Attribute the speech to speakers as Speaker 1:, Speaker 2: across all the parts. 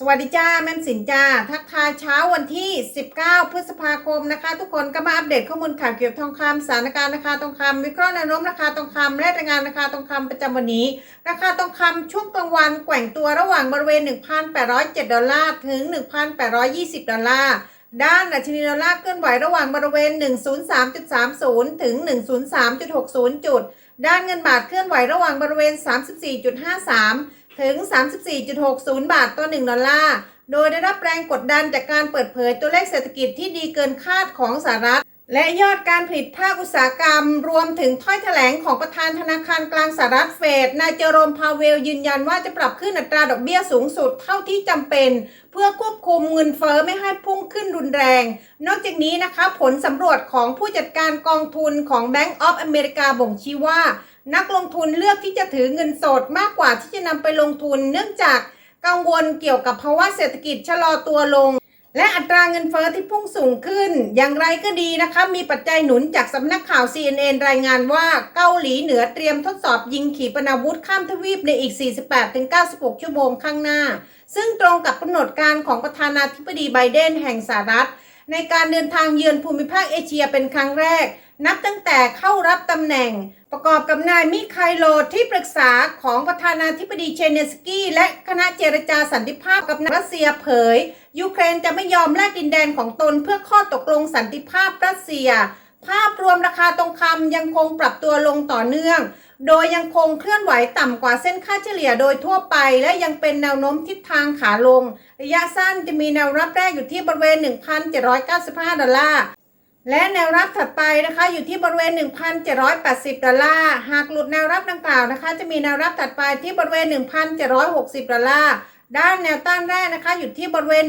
Speaker 1: สวัสดีจ้าแม่สินจ้าทักทายเช้าวันที่ 19 พฤษภาคมนะคะ ทุกคนก็มาอัปเดตข้อมูลข่าวเกี่ยวกับทองคำสถานการณ์ราคาทองคำวิเคราะห์แนวโน้มราคาทองคำและรายงานราคาทองคำประจำวันนี้ ราคาทองคำช่วงกลางวันแกว่งตัวระหว่างบริเวณ 1,807 ดอลลาร์ถึง 1,820 ดอลลาร์ด้านดัชนีดอลลาร์เคลื่อนไหวระหว่างบริเวณ 103.30 ถึง 103.60 จุด ด้านเงินบาทเคลื่อนไหวระหว่างบริเวณ 34.53 ถึง 34.60 บาทต่อ 1 ดอลลาร์ โดยได้รับแรงกดดันจากการเปิดเผยตัวเลขเศรษฐกิจที่ดีเกินคาดของสหรัฐ และยอดการผลิตภาคอุตสาหกรรม รวมถึงถ้อยแถลงของประธานธนาคารกลางสหรัฐเฟด นายเจอโรมพาเวลยืนยันว่าจะปรับขึ้นอัตราดอกเบี้ยสูงสุดเท่าที่จำเป็น เพื่อควบคุมเงินเฟ้อไม่ให้พุ่งขึ้นรุนแรง นอกจากนี้นะคะ ผลสำรวจของผู้จัดการกองทุนของ Bank of America บ่งชี้ว่า นักลงทุนเลือกที่จะถือเงินสดมากกว่าที่จะนำไปลงทุน เนื่องจากกังวลเกี่ยวกับภาวะเศรษฐกิจชะลอตัวลง และอัตราเงินเฟ้อที่พุ่งสูงขึ้น อย่างไรก็ดีนะคะ มีปัจจัยหนุนจากสำนักข่าว CNN รายงานว่าเกาหลีเหนือเตรียมทดสอบยิงขีปนาวุธข้ามทวีปในอีก 48-96 ชั่วโมงข้างหน้า ซึ่งตรงกับกำหนดการของประธานาธิบดีไบเดนแห่งสหรัฐ ในการเดินทางเยือนภูมิภาคเอเชียเป็นครั้งแรก นับตั้งแต่เข้ารับตำแหน่ง ประกอบกับนายมิคาโลที่ปรึกษาของประธานาธิบดีเชเนสกี้และคณะเจรจาสันติภาพกับรัสเซียเผย ยูเครนจะไม่ยอมแลกดินแดนของตนเพื่อข้อตกลงสันติภาพรัสเซีย ภาพรวมราคาทองคำยังคงปรับตัวลงต่อเนื่องโดยยังคงเคลื่อนไหวต่ำกว่าเส้นค่าเฉลี่ยโดยทั่วไป และยังเป็นแนวโน้มทิศทางขาลง ระยะสั้นจะมีแนวรับแรกอยู่ที่บริเวณ 1,795 ดอลลาร์ และแนวรับถัดไปนะคะอยู่ที่บริเวณ 1,780 ดอลลาร์ หากหลุดแนวรับดังกล่าวนะคะ จะมีแนวรับถัดไปที่บริเวณ 1,760 ดอลลาร์ ด้านแนวต้านแรกนะคะอยู่ที่บริเวณ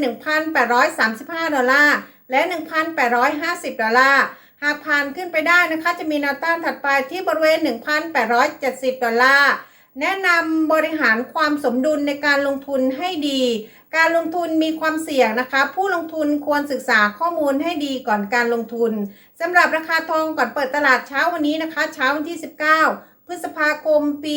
Speaker 1: 1,835 ดอลลาร์ และ 1,850 ดอลลาร์หากผ่านขึ้นไปได้นะคะ จะมีแนวต้านถัดไปที่บริเวณ 1,870 ดอลลาร์ แนะนำบริหารความสมดุลในการลงทุนให้ดี การลงทุนมีความเสี่ยงนะคะ ผู้ลงทุนควรศึกษาข้อมูลให้ดีก่อนการลงทุนสำหรับราคาทองก่อนเปิดตลาดเช้าวันนี้นะคะ เช้าวันที่ 19 พฤษภาคมปี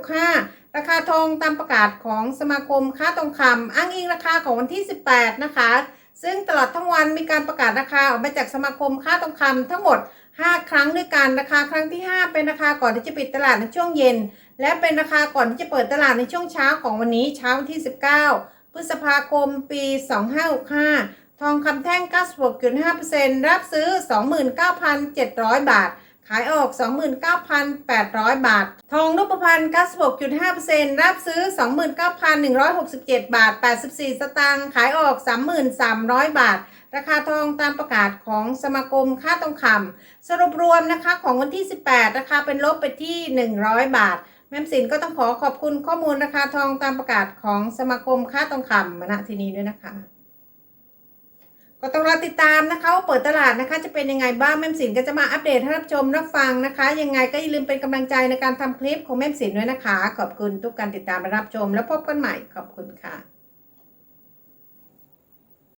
Speaker 1: 2565 ราคาทองตามประกาศของสมาคมค้าทองคำอ้างอิงราคาของวันที่ 18 นะคะ ซึ่งตลอดทั้งวันมีการประกาศราคาออกมาจากสมาคมค้าทองคำทั้งหมด 5 ครั้งด้วยกันราคาครั้งที่ 5 เป็นราคาก่อนที่จะปิดตลาดในช่วงเย็น และเป็นราคาก่อนที่จะเปิดตลาดในช่วงเช้าของวันนี้เช้าวันที่ 19 พฤษภาคมปี 2565 ทองคำแท่ง 96.5%รับซื้อ 29,700 บาท ขายออก 29,800 บาท ทองรูปพรรณ96.5%รับซื้อ 29,167 บาท 84 สตางค์ขายออก 3,300 บาท ราคาทองตามประกาศของสมาคมค่าทองคำสรุปรวมนะคะของวันที่ 18 ราคาเป็นลบไปที่ 100 บาท แม่มสินก็ต้องขอขอบคุณข้อมูลราคาทองตามประกาศของสมาคมค่าทองคำมาณที่นี้ด้วยนะคะ ก็ต้องรอติดตามนะคะว่าเปิดตลาดนะคะ จะเป็นยังไงบ้างแม่มสินก็จะมาอัปเดตให้รับชมรับฟังนะคะ ยังไงก็อย่าลืมเป็นกำลังใจในการทำคลิปของแม่มสินด้วยนะคะ ขอบคุณทุกการติดตามและรับชม แล้วพบกันใหม่ขอบคุณค่ะ